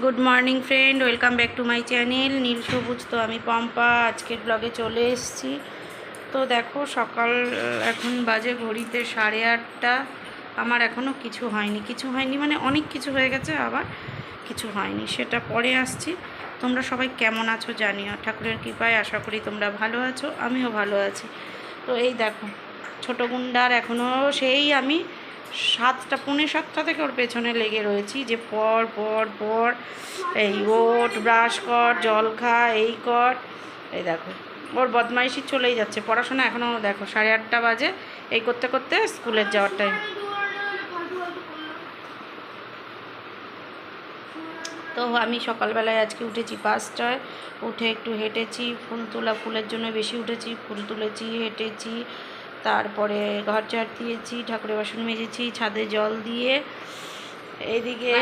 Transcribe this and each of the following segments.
Good morning friend welcome back to my channel নীল সবুজ তো আমি পম্পা। আজকের ব্লগে চলে এসেছি। তো দেখো, সকাল, এখন বাজে ঘড়িতে সাড়ে আটটা। আমার এখনও কিছু হয়নি। কিছু হয়নি মানে অনেক কিছু হয়ে গেছে, আবার কিছু হয়নি। সেটা পরে আসছি। তোমরা সবাই কেমন আছো জানিও। ঠাকুরের কৃপায় আশা করি তোমরা ভালো আছো, আমিও ভালো আছি। তো এই দেখো, ছোটো গুন্ডার এখনও সেই আমি সাতটা, পৌনে সাতটা থেকে ওর পেছনে লেগে রয়েছি যে পর পর পর। এই ওট, ব্রাশ কর, জল খা, এই কর। এই দেখো, ওর বদমাইশি চলেই যাচ্ছে। পড়াশোনা এখনও দেখো, সাড়ে আটটা বাজে। এই করতে করতে স্কুলের যাওয়ার টাইম তো আমি সকালবেলায় আজকে উঠেছি পাঁচটায়। উঠে একটু হেঁটেছি, ফুল তোলা ফুলের জন্য বেশি উঠেছি, ফুল তুলেছি, হেঁটেছি। তারপরে ঘর ঝাড় দিয়েছি ঠাকুরের বাসন মেজেছি ছাদে জল দিয়ে। এইদিকে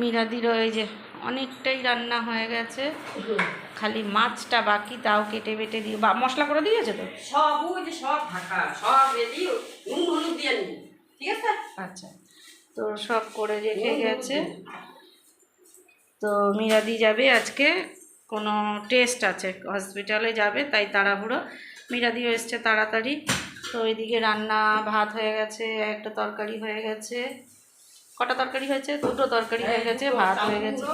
মিরাদির ওই যে অনেকটাই রান্না হয়ে গেছে। খালি মাছটা বাকি তাও কেটে বেটে দিয়ে। বা মশলা করে দিয়েছে তো? সব ওই যে সব ঢাকা সব রেডি নুন হলুদ দিয়ে ঠিক আছে? আচ্ছা তো সব করে রেখে গেছে। তো মিরাদি যাবে আজকে কোনো টেস্ট আছে হসপিটালে যাবে তাই তাড়াহুড়ো। মিরাদিও এসছে তাড়াতাড়ি। তো ওইদিকে রান্না ভাত হয়ে গেছে একটা তরকারি হয়ে গেছে। কটা তরকারি হয়েছে? দুটো তরকারি হয়ে গেছে ভাত হয়ে গেছে।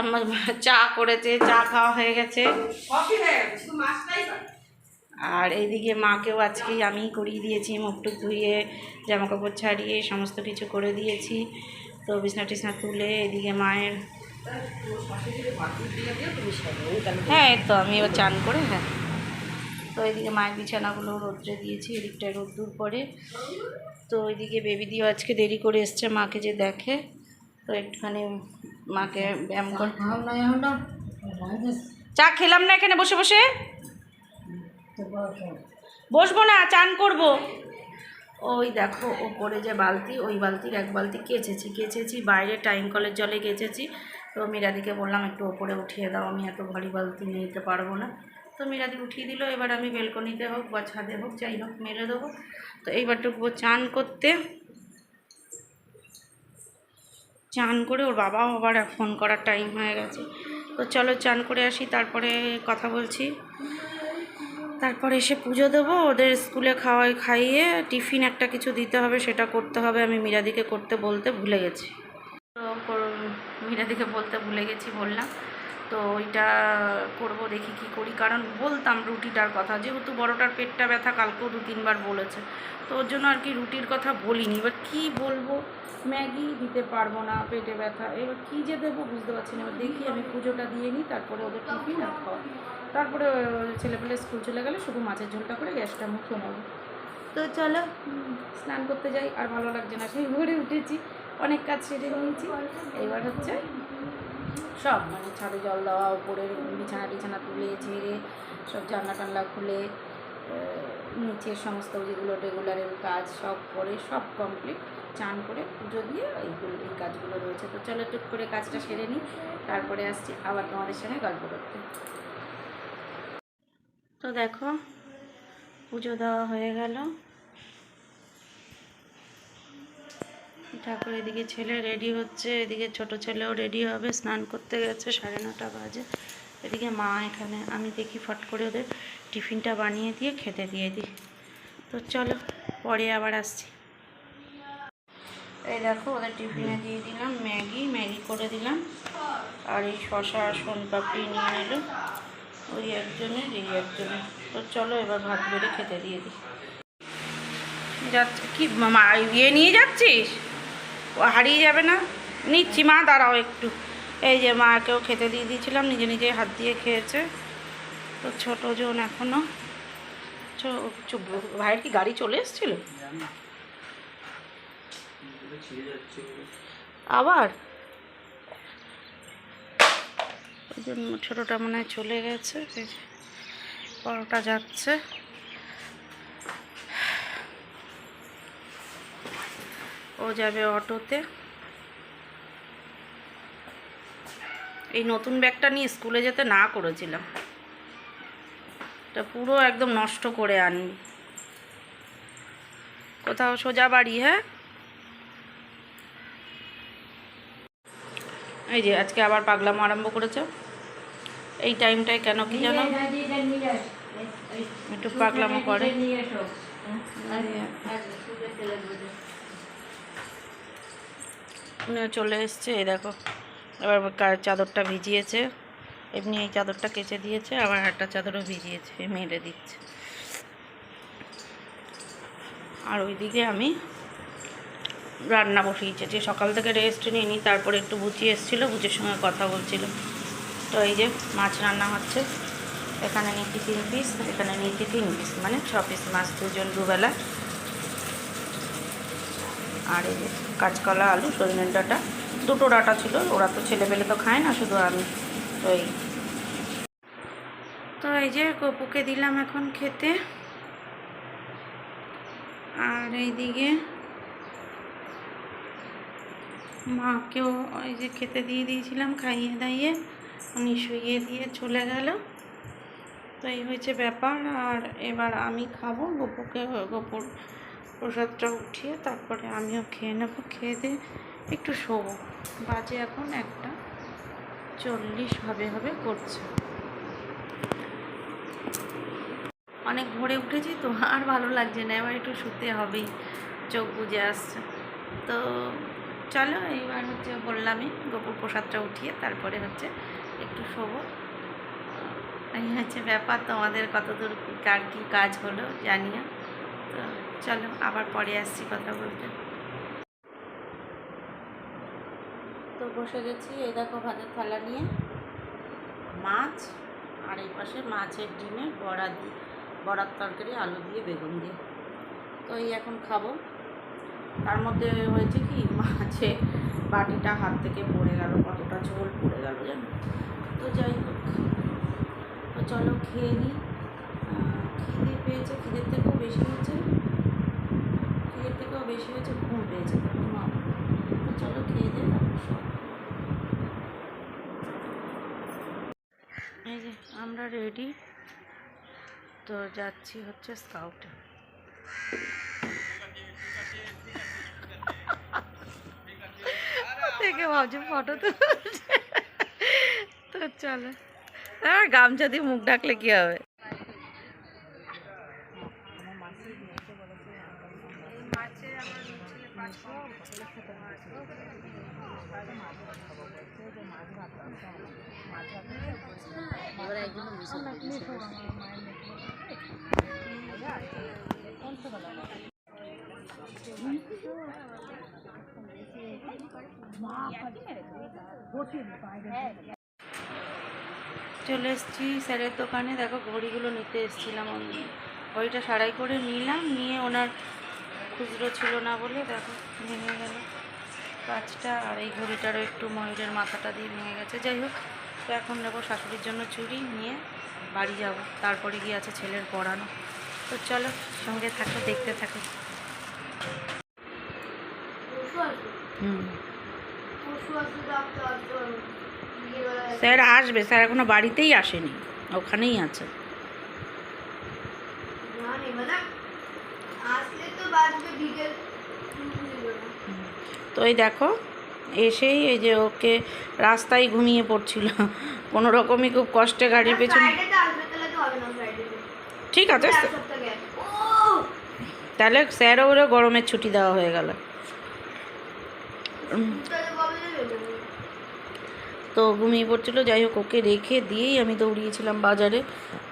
আমার চা করেছে চা খাওয়া হয়ে গেছে। হয়ে। আর এইদিকে মাকেও আজকেই আমিই করিয়ে দিয়েছি মুখটুক ধুয়ে জামা কাপড় ছাড়িয়ে সমস্ত কিছু করে দিয়েছি। তো বিছনা টিছনা তুলে এদিকে মায়ের হ্যাঁ তো আমি এবার চান করে হ্যাঁ। তো এদিকে মায়ের বিছানাগুলো রোদ্রে দিয়েছি, এদিকটায় রোদ্দুর পরে তো ওইদিকে বেবি দিও আজকে দেরি করে এসছে মাকে যে দেখে। তো একটুখানি মাকে ব্যায়াম করে চা খেলাম না এখানে বসে বসে? বসবো না, চান করব। ওই দেখো ওপরে যে বালতি, ওই বালতির এক বালতি কেচেছি কেচেছি, বাইরে টাইম কলের জলে কেচেছি। তো মিরাদিকে বললাম, একটু ওপরে উঠিয়ে দাও, আমি এত ভারী বালতি নিতে পারব না। তো মিরাদি উঠিয়ে দিল, এবার আমি বেলকনিতে হোক বা ছাদে হোক, যাই হোক, মেরে দেবো। তো এইবার চান করতে, চান করে ওর বাবাও আবার ফোন করার টাইম হয়ে গেছে। তো চলো চান করে আসি, তারপরে কথা বলছি। তারপরে এসে পুজো দেবো, ওদের স্কুলে খাওয়াই খাইয়ে টিফিন একটা কিছু দিতে হবে, সেটা করতে হবে, আমি মীরাদিকে করতে বলতে ভুলে গেছি। তো মীরাদিকে বলতে ভুলে গেছি, বললাম। তো ওইটা করব, দেখি কি করি। কারণ বলতাম রুটিটার কথা, যেহেতু বড়টার পেটটা ব্যথা, কালকেও দু তিনবার বলেছে। তো ওর জন্য আর কি রুটির কথা বলিনি। এবার কি বলব? ম্যাগি দিতে পারব না, পেটে ব্যথা। এবার কী যে দেবো বুঝতে পারছি না। এবার দেখি আমি পুজোটা দিয়ে নিই, তারপরে ওদের টিফিন আর খাওয়া। তারপরে ছেলেপেলে স্কুল চলে গেলে শুধু মাছের ঝোলটা করে গ্যাসটা মুখে নেব। তো চলো স্নান করতে যাই। আর ভালো লাগছে না, সেই ভোরে উঠেছি। অনেক কাজ সেরে নিয়েছি। এবার হচ্ছে সব মানে ছাদে জল দেওয়া, উপরে বিছানা টিছানা তুলে, ঝেড়ে, সব জানলা টানলা খুলে নিচের সমস্ত যেগুলো রেগুলারের কাজ সব করে, সব কমপ্লিট চান করে পুজো দিয়ে এইগুলো এই কাজগুলো রয়েছে। তো চলো টুক করে কাজটা সেরে নিই, তারপরে আসছি আবার তোমাদের সঙ্গে গল্প করতে। তো দেখো, পুজো দেওয়া হয়ে গেল। ঠাকুর এদিকে ছেলে রেডি হচ্ছে, এদিকে ছোট ছেলেও রেডি হবে, স্নান করতে গেছে, সাড়ে নটা বাজে। এদিকে মা এখানে, আমি দেখি ফট করে ওদের টিফিনটা বানিয়ে দিয়ে, খেতে দিয়ে দিই। তো চলো, পরে আবার আসছি। এই দেখো, ওদের টিফিনে দিয়ে দিলাম ম্যাগি ম্যাগি করে দিলাম। আর এই শশা সোন পাপড়ি নিয়ে নিল ওই একজনের এই একজনের তো চলো, এবার ভাত বেড়ে খেতে দিয়ে দিই। যাচ্ছে, কি মা ইয়ে নিয়ে যাচ্ছিস? হারিয়ে যাবে না। নিচ্ছি মা, দাঁড়াও একটু। এই যে মাকেও খেতে দিয়ে দিয়েছিলাম, নিজে নিজে হাত দিয়ে খেয়েছে। তো ছোটো জন এখনও ভাইয়ের কি গাড়ি চলে এসেছিল? আবার? ছোটোটা মনে চলে গেছে। বড়টা যাচ্ছে। ও যাবে অটোতে। এই নতুন ব্যাগটা নিয়ে স্কুলে যেতে না করেছিলাম। এটা পুরো একদম নষ্ট করে আনি। কোথাও সোজা বাড়ি হ্যাঁ? এই যে আজকে আবার পাগলাম আরম্ভ করেছে। এই টাইমটায় কেন কি জানো? একটু পাগলামো করে। চলে এসছে, এই দেখো। এবার চাদরটা ভিজিয়েছে। এমনি এই চাদরটা কেচে দিয়েছে, আবার একটা চাদরও ভিজিয়েছে মেরে দিচ্ছে। আর ওইদিকে আমি রান্না বসিয়েছি। যে সকাল থেকে রেস্ট নিইনি, তারপরে একটু বুচি এসেছিল, বুচির সঙ্গে কথা বলছিল। তো এই যে মাছ রান্না হচ্ছে। এখানে নিচ্ছি তিন পিস এখানে নিচ্ছি তিন পিস মানে ছ পিস মাছ দুজন দুবেলা। আর এই যে কাঁচকলা, আলু, সজনের ডাঁটা, দুটো ডাঁটা ছিল। ওরা তো ছেলেপেলে তো খায় না, শুধু আমি। তো এই তো এই যে গপুকে দিলাম এখন খেতে। আর এইদিকে মাকেও ওই যে খেতে দিয়ে দিয়েছিলাম, খাইয়ে দাইয়ে। উনি শুইয়ে দিয়ে চলে গেল। তো এই হয়েছে ব্যাপার। আর এবার আমি খাব গপুকে, গপুর প্রসাদটা উঠিয়ে তারপরে আমিও খেয়ে নেব, খেয়ে দিয়ে একটু শোবো। বাজে এখন একটা, চল্লিশ হবে হবে করছে। অনেক ভোরে উঠেছি তো, আর ভালো লাগছে না, এবার একটু শুতে হবেই, চোখ বুজে আসছে। তো চলো, এইবার হচ্ছে বললামই, গোপুর প্রসাদটা উঠিয়ে তারপরে হচ্ছে একটু শোবো। এই হচ্ছে ব্যাপার তোমাদের, কতদূর কার কী কাজ হলো, জানিও। তো চলো, আবার পরে আসছি কথা বলতে। তো বসে গেছি, এই দেখো ভাতের থালা নিয়ে। মাছ, আর এই পাশে মাছের ডিমে বড়া দিয়ে বড়ার তরকারি, আলু দিয়ে বেগুন দিয়ে। তো এই এখন খাব। তার মধ্যে হয়েছে কি মাছে বাটিটা হাত থেকে পড়ে গেল, কতটা ঝোল পড়ে গেল জানো? তো যাই হোক, তো চলো খেয়ে নিই খিদে পেয়েছে, খিদের থেকেও বেশি হয়েছে বেশি হয়েছে, ঘুম পেয়েছে তো চলো খেয়ে দিয়ে এই যে আমরা রেডি তো যাচ্ছি হচ্ছে স্কাউটে থেকে ভাবছি ফটো তুলছে। তো চলো। আর গামছা দিয়ে মুখ ডাকলে কি হবে? চলে এসেছি স্যারের দোকানে। দেখো ঘড়িগুলো নিতে এসেছিলাম আমি। ঘড়িটা সারাই করে নিলাম। নিয়ে ওনার খুচরো ছিল না বলে দেখো ভেঙে গেল। কাজটা আর এই ঘড়িটারও একটু ময়ূরের মাথাটা দিয়ে ভেঙে গেছে। যাই হোক তো এখন নেব শাশুড়ির জন্য চুরি নিয়ে বাড়ি যাব। তারপরে গিয়ে আছে ছেলের পড়ানো। তো চলো সঙ্গে থাকো দেখতে থাকো। হুম। স্যার আসবে স্যার এখনও বাড়িতেই আসেনি ওখানেই আছে। তো এই দেখো এসেই এই যে ওকে রাস্তায় ঘুমিয়ে পড়ছিল। কোনো রকমই খুব কষ্টে গাড়ির পেছনে ঠিক আছে তাহলে স্যার ওরে গরমের ছুটি দেওয়া হয়ে গেল। তো ঘুমিয়ে পড়ছিলো, যাই হোক ওকে রেখে দিয়েই আমি দৌড়িয়েছিলাম বাজারে।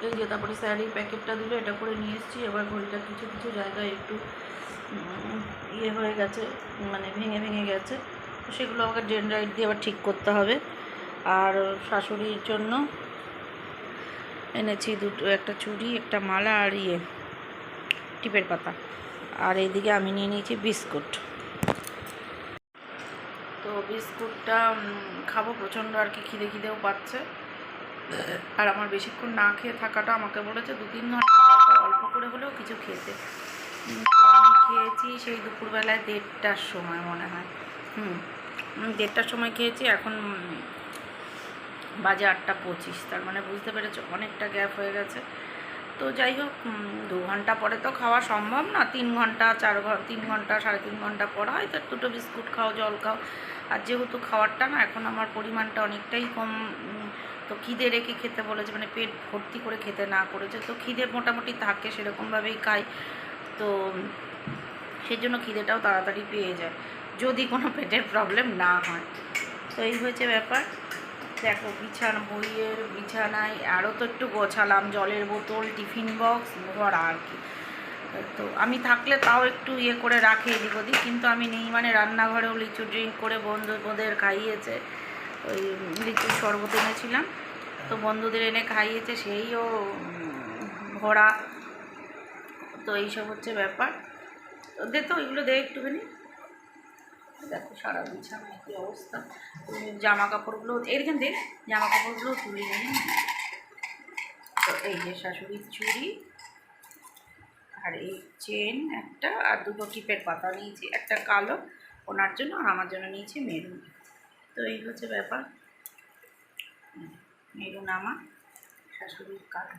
এই তারপরে স্যার প্যাকেটটা দিল, এটা করে নিয়ে এসেছি। এবার ঘড়িটা কিছু কিছু জায়গায় একটু ইয়ে হয়ে গেছে মানে ভেঙে ভেঙে গেছে। সেগুলো আমাকে ড্রেন রাইট দিয়ে আবার ঠিক করতে হবে। আর শাশুড়ির জন্য এনেছি দুটো, একটা চুড়ি, একটা মালা আর ইয়ে টিপের পাতা। আর এইদিকে আমি নিয়ে নিয়েছি বিস্কুট। তো বিস্কুটটা খাব, প্রচণ্ড আর কি খিদে খিদেও পাচ্ছে। আর আমার বেশিক্ষণ না খেয়ে থাকাটা আমাকে বলেছে, দু তিন ঘণ্টা অল্প করে হলেও কিছু খেতে। তো আমি খেয়েছি সেই দুপুরবেলায় দেড়টার সময় মনে হয়। হুম দেড়টার সময় খেয়েছি, এখন বাজে আটটা পঁচিশ। তার মানে বুঝতে পেরেছ, অনেকটা গ্যাপ হয়ে গেছে। তো যাই হোক দু ঘণ্টা পরে তো খাওয়া সম্ভব না। তিন ঘণ্টা, চার ঘণ্টা তিন ঘণ্টা, সাড়ে তিন ঘণ্টা পর হয় তো দুটো বিস্কুট খাও, জল খাও। আর যেহেতু খাওয়ারটা না, এখন আমার পরিমাণটা অনেকটাই কম তো খিদে রেখে খেতে বলেছে মানে পেট ভর্তি করে খেতে না করেছে, তো খিদে মোটামুটি থাকে, সেরকমভাবেই খাই। তো সেই জন্য খিদেটাও তাড়াতাড়ি পেয়ে যায়, যদি কোনো পেটের প্রবলেম না হয়। তো এই হয়েছে ব্যাপার। দেখো, বিছানা, বইয়ের বিছানায় আরও তো একটু গোছালাম, জলের বোতল, টিফিন বক্স ভরা আর কি। তো আমি থাকলে তাও একটু ইয়ে করে রাখে এদিক ওদিক, কিন্তু আমি নেই মানে রান্নাঘরেও লিচু ড্রিঙ্ক করে বন্ধুদের খাইয়েছে। ওই লিচুর শরবত এনেছিলাম। তো বন্ধুদের এনে খাইয়েছে সেইও ভরা। তো এইসব হচ্ছে ব্যাপার। তো দে তো এগুলো দে একটুখানি। দেখো সারা বিছানা কি অবস্থা। জামা কাপড়গুলো এরকম দেখ জামা কাপড়গুলো তুলে নিই তো এই যে শাশুড়ির চুড়ি। আর এই চেন একটা আর দুটো টিপের পাতা নিয়েছি। একটা কালো, ওনার জন্য আর আমার জন্য নিয়েছি মেরুন তো এই হচ্ছে ব্যাপার। মেরুন আমার শাশুড়ির কালো।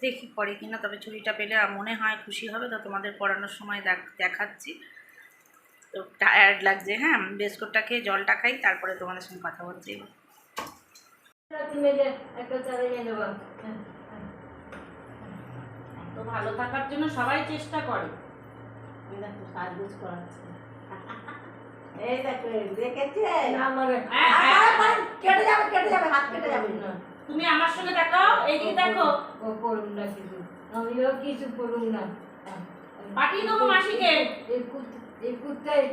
দেখি পরে কিনা, তবে ছুরিটা পেলে মনে হয় খুশি হবে। তো তোমাদের পড়ানোর সময় দেখ- দেখাচ্ছি। তো টায়ার্ড লাগছে হ্যাঁ? বিস্কুটটা খেয়ে জলটা খাই, তারপরে তোমাদের সঙ্গে কথা বলছি। একটা ভালো থাকার জন্য সবাই চেষ্টা করে। দেখো সাজগোজ করাচ্ছে। এই দেখো দেখেছে? না লাগে। কেটে যাবে কেটে যাবে হাত কেটে যাবে। তুমি আমার সঙ্গে দেখাও এইদিকে দেখো। করুন না কিছু। আমিও কিছু করুন না। পাঠিয়ে দেবো মাসিকে। এই কুত- এই কুত্তায়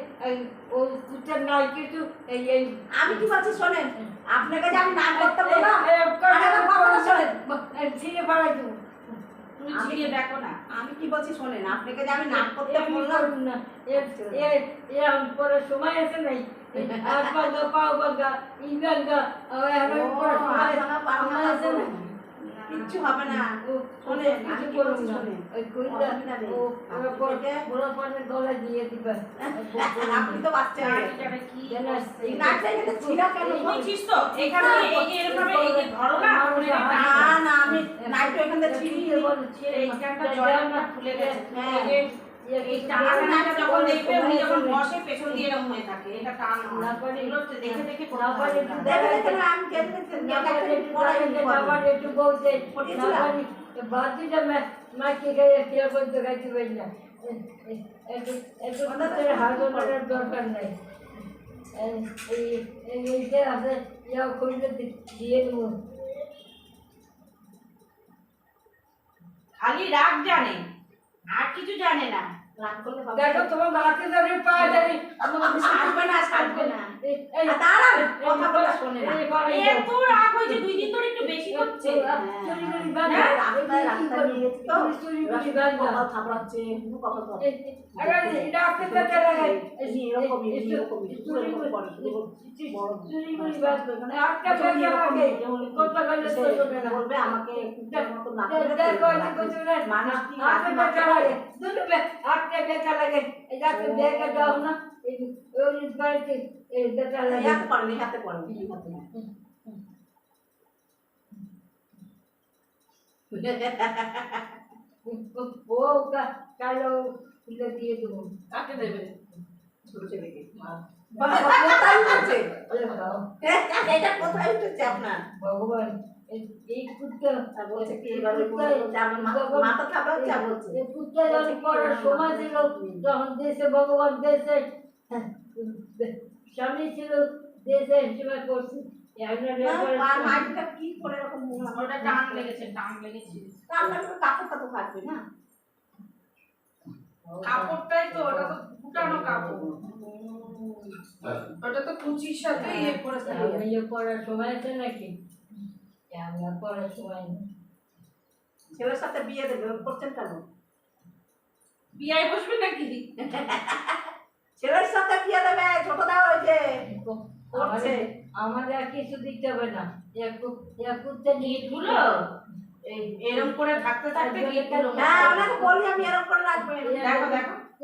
ওই কুত্তার নাই কিছু এই এই আমি কি বলছি শোনেন আপনাকে যে আমি নাম করতে শোনেন। ছিঁড়ে দেবো। তুমি ছিঁড়ে দেখো না আমি কি বলছি শোনেন আপনাকে যে আমি নাক করতে বললাম। না এ- এ- এ পরে সময় আছে নাই। আর পাগা ভাঙা, পাও ভাঙা, ই ভাঙা, আবার আমার ও, পরে সময় আছে না? কিচ্ছু হবে না ও, কিছু আমি কি করুন না। ওই কইটা, ও, পরে- থেকে- ওরা পরে গলায় দিয়ে দিবেন। আপনি তো বাচ্চা হয়ে গেছেন। কি না এখানে কেন বুঝছিস তো এখানে এই যে এরকম এই যে ধরো না না। না আমি নাইটটা এখান থেকে ছিঁড়িয়ে এইখানটা জয়েন্টটা খুলে গেছে হ্যাঁ। এই যে এই টানাটা যখন দেখবে উনি যখন বসে পেছন দিয়ে এরকম হয়ে থাকে এটা টান না পারি। এগুলো তো দেখে দেখে করতে না হবে পারি। না। দেখে দেখে না আমি কেটে দেখে দেখে দেখে পড়াই দরকার নাই এইটা আছে ইয়া খুঁজে দিয়ে দেবো খালি রাগ জানে আর কিছু জানে না দেখো তোমার মাকে ধরে পায়ে ধরে ছাড়বে না ছাড়বে না। এই এই কথা বলা শোনে না। এত রাগ হয়েছে দুই দিন ধরে একটু বেশি হচ্ছে হ্যাঁ, মানে একটা বেজে লাগে কত গেলে তো চলবে না? বলবে আমাকে মানুষ কি আপনি বেচা লাগে দুটো বে আপনি বেচা লাগে এটা তো দেখে দাও না এই ওই বাড়িতে এই বেচা এই লাগে হাতে পড়েন, এই হাতে পড়েন, এই হাতে না। ও কালো খুলে দিয়ে দেবো কাকে দেবে ছোট ছেলেকে। বাবা, কোথায় উঠেছে? দেখাও এটা কোথায় উঠেছে আপনার ভগবান ভগবান দেশে স্বামী ছিল দেশে সেবা করছি কি করে এরকম ওটা টান লেগেছে টান লেগেছে তা তো কাপড়টা তো থাকবে না কাপড়টাই তো ওটা তো ফুটানো কাপড়। ওটা তো কুচির সাথে ইয়ে করে ইয়ে করার সময় আছে নাকি? ছেলের সাথে বিয়ে দেবে করছেন কেন? বিয়ায় বসবে নাকি? ছেলের সাথে বিয়ে দেবে ছোট দেওয়া হয়েছে করছে। আমাদের আর কিছু দিতে হবে না। এক কু- একগুলো এরম করে থাকতে থাকতে আপনাকে বলি আমি এরকম করে রাখবেন দেখো। দেখো।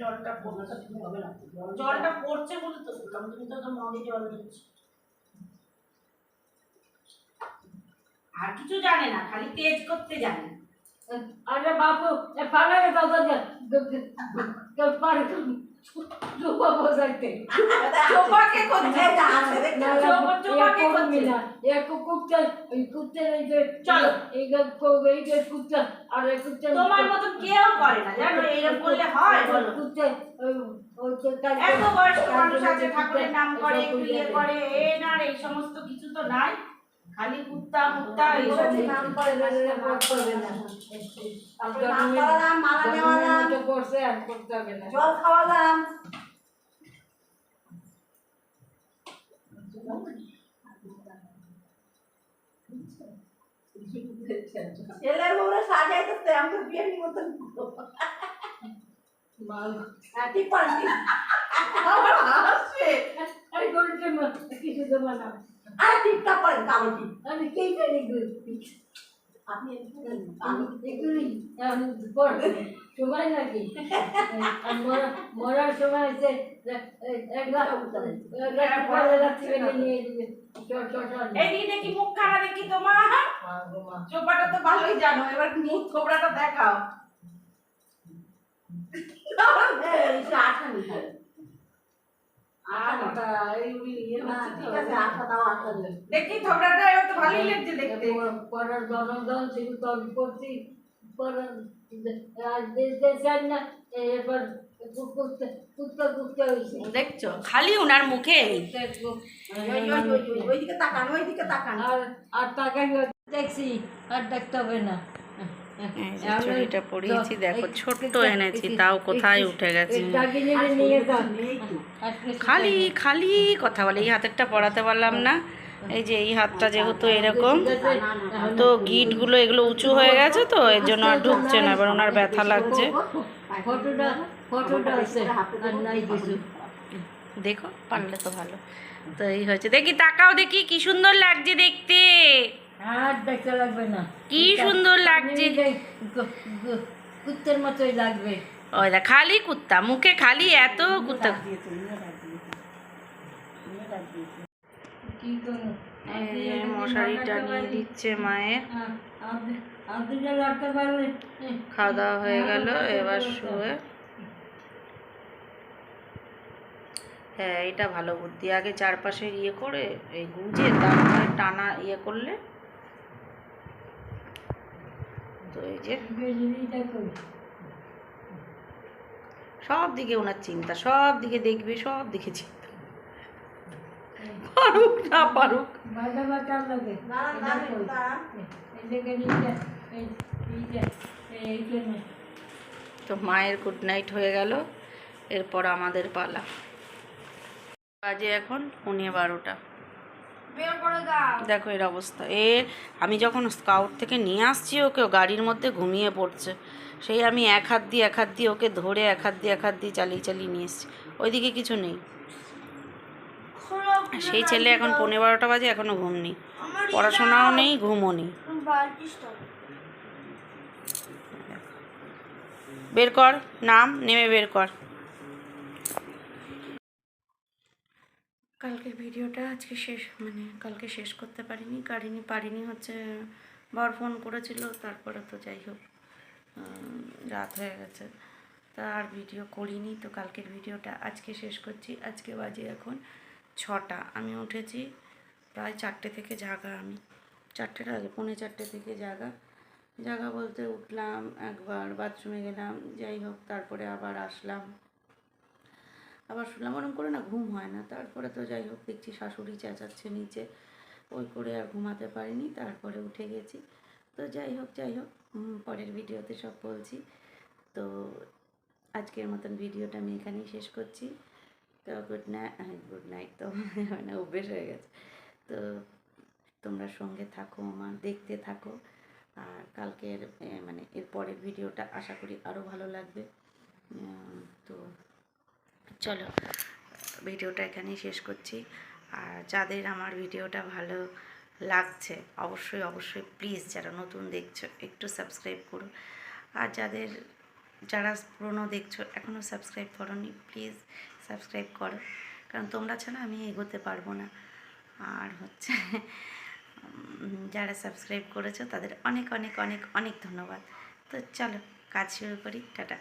জলটা পড়তে তুমি হবে না। জলটা পড়ছে বলে তো শুনলাম, তুমি তো মগে জল দিচ্ছ। আর কিছু জানে না, খালি তেজ করতে জানে। আরে বাপু পালাবে দাদা পারে। তুমি তোমার মতো না হয় এত বয়স্ক মানুষ আছে ঠাকুরের নাম করে ইয়ে করে এ না এই সমস্ত কিছু তো নাই। খালি কুত্তা মুত্তা এইসব নাম করে তারপরে নাম করালাম মালা নেওয়ালাম করছে আর করতে হবে না। জল খাওয়ালাম ছেলের বউরে সাজাইতেছে আমি বিয়ে মতন মাল। হ্যাঁ না কিছু দেবো না। আর টিপটা পড়েন কালো টিপ। আমি কে জানি আপনি আমি এগুলি আমি সময় লাগে মরার সময় এক লাখ নিয়ে চট চট এদিকে দেখি মুখ খানা দেখি তোমার। চোপাটা তো ভালোই জানো এবার মুখ থোবড়াটা দেখাও। আঠা দেখি থোবড়াটা এবার তো ভালোই লাগছে দেখতে। জনগণ করছি এরপর দেখছ খালি ওনার মুখে। ওইদিকে তাকান ওইদিকে তাকান। আর আর টাকা দেখছি আর দেখতে হবে না। চুড়িটা পরিয়েছি, দেখো, ছোট্ট এনেছি, তাও কোথায় উঠে গেছে। খালি খালি কথা বলে এই হাতেরটা পড়াতে পারলাম না। এই যে এই হাতটা যেহেতু এরকম তো গিটগুলো এগুলো উঁচু হয়ে গেছে তো এর জন্য আর ঢুকছে না এবার ওনার ব্যথা লাগছে। ফটোটা ফটোটা আছে। আর নাই কিছু। দেখো পারলে তো ভালো। তো এই হয়েছে। দেখি তাকাও দেখি কি সুন্দর লাগছে দেখতে। আর দেখতে লাগবে না। কি সুন্দর লাগছে। কুত্তের মতোই লাগবে। ওই দেখ খালি কুত্তা মুখে খালি এত কুত্তা। মশারি টানিয়ে দিচ্ছে মায়ের। খাওয়া দাওয়া হয়ে গেল এবার শুয়ে। হ্যাঁ এটা ভালো বুদ্ধি। আগে চারপাশে ইয়ে করে এই গুজে তারপরে টানা ইয়ে করলে তো এই যে। সব দিকে ওনার চিন্তা, সব দিকে দেখবে, সব দিকে চিন্তা। পারুক না পারুক। তো মায়ের গুড নাইট হয়ে গেল। এরপর আমাদের পালা। বাজে এখন পৌনে বারোটা। দেখো এর অবস্থা। এ, আমি যখন স্কাউট থেকে নিয়ে আসছি ওকে গাড়ির মধ্যে ঘুমিয়ে পড়ছে। সেই আমি এক হাত দিয়ে, এক হাত দিয়ে ওকে ধরে, এক হাত দিয়ে, এক হাত দিয়ে চালিয়ে চালিয়ে নিয়ে এসছি। ওইদিকে কিছু নেই। সেই ছেলে এখন পৌনে বারোটা বাজে এখনও ঘুম নেই। পড়াশোনাও নেই, ঘুমও নেই। বের কর, নাম, নেমে বের কর। কালকের ভিডিওটা আজকে শেষ মানে কালকে শেষ করতে পারিনি, কারিনি, পারিনি হচ্ছে বর ফোন করেছিল, তারপরে তো যাই হোক রাত হয়ে গেছে। তা আর ভিডিও করিনি, তো কালকের ভিডিওটা আজকে শেষ করছি। আজকে বাজে এখন ছটা, আমি উঠেছি প্রায় চারটে থেকে জাগা আমি। চারটের আগে পৌনে চারটে থেকে জাগা। জাগা বলতে উঠলাম, একবার বাথরুমে গেলাম, যাই হোক, তারপরে আবার আসলাম। আবার শুনলাম ওরকম করে না ঘুম হয় না। তারপরে তো যাই হোক, দেখছি শাশুড়ি চেঁচাচ্ছে নিচে। ওই করে আর ঘুমাতে পারিনি, তারপরে উঠে গেছি। তো যাই হোক যাই হোক পরের ভিডিওতে সব বলছি। তো আজকের মতন ভিডিওটা আমি এখানেই শেষ করছি। তো গুড নাইট গুড নাইট তো মানে অভ্যেস হয়ে গেছে। তো তোমরা সঙ্গে থাকো আমার দেখতে থাকো। আর কালকের মানে এর পরের ভিডিওটা আশা করি আরও ভালো লাগবে। তো চলো, ভিডিওটা এখানেই শেষ করছি। আর যাদের আমার ভিডিওটা ভালো লাগছে, অবশ্যই অবশ্যই প্লিজ যারা নতুন দেখছ, একটু সাবস্ক্রাইব করো। আর যাদের, যারা পুরনো দেখছ এখনও সাবস্ক্রাইব করোনি প্লিজ সাবস্ক্রাইব করো। কারণ তোমরা ছাড়া আমি এগোতে পারব না। আর হচ্ছে যারা সাবস্ক্রাইব করেছ, তাদের অনেক অনেক অনেক অনেক ধন্যবাদ। তো চলো, কাজ শুরু করি। টাটা।